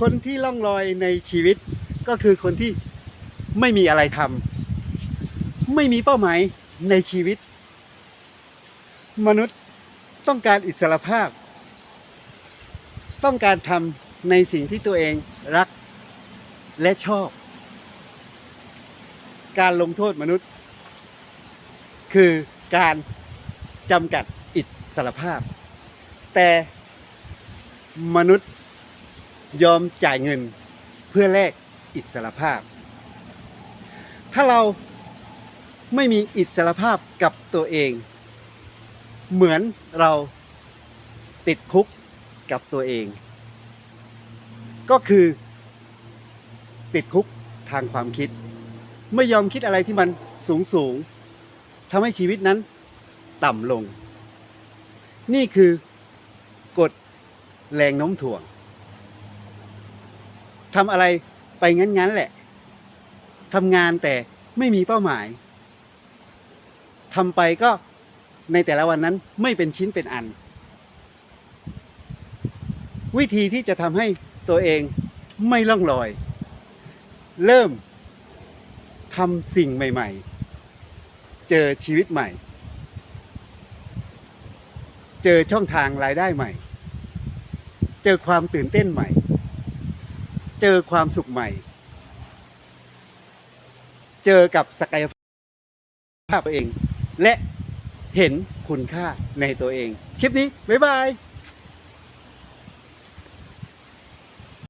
คนที่ล่องลอยในชีวิตก็คือคนที่ไม่มีอะไรทำไม่มีเป้าหมายในชีวิต มนุษย์ต้องการอิสรภาพ ต้องการทำในสิ่งที่ตัวเองรักและชอบ การลงโทษมนุษย์ คือการจำกัดอิสรภาพ แต่มนุษย์ ยอมจ่ายเงินเพื่อแลกอิสรภาพ ถ้าเราไม่มีอิสรภาพกับตัวเอง เหมือนเราติดคุกกับตัวเอง ก็คือ ติดคุกทางความคิด ไม่ยอมคิดอะไรที่มันสูงสูงทำให้ชีวิตนั้นต่ำลง นี่คือกฎแรงโน้มถ่วง ทำอะไรไปงั้นๆแหละทำงานแต่ไม่มีเป้าหมายทำไปก็ในแต่ละวันนั้นไม่เป็นชิ้นเป็นอัน วิธีที่จะทำให้ตัวเองไม่ล่องลอย เริ่มทำสิ่งใหม่ ๆ เจอชีวิตใหม่ เจอช่องทางรายได้ใหม่ เจอความตื่นเต้นใหม่ เจอความสุขใหม่ เจอกับศักยภาพตัวเอง และเห็นคุณค่าในตัวเอง คลิปนี้ บ๊ายบาย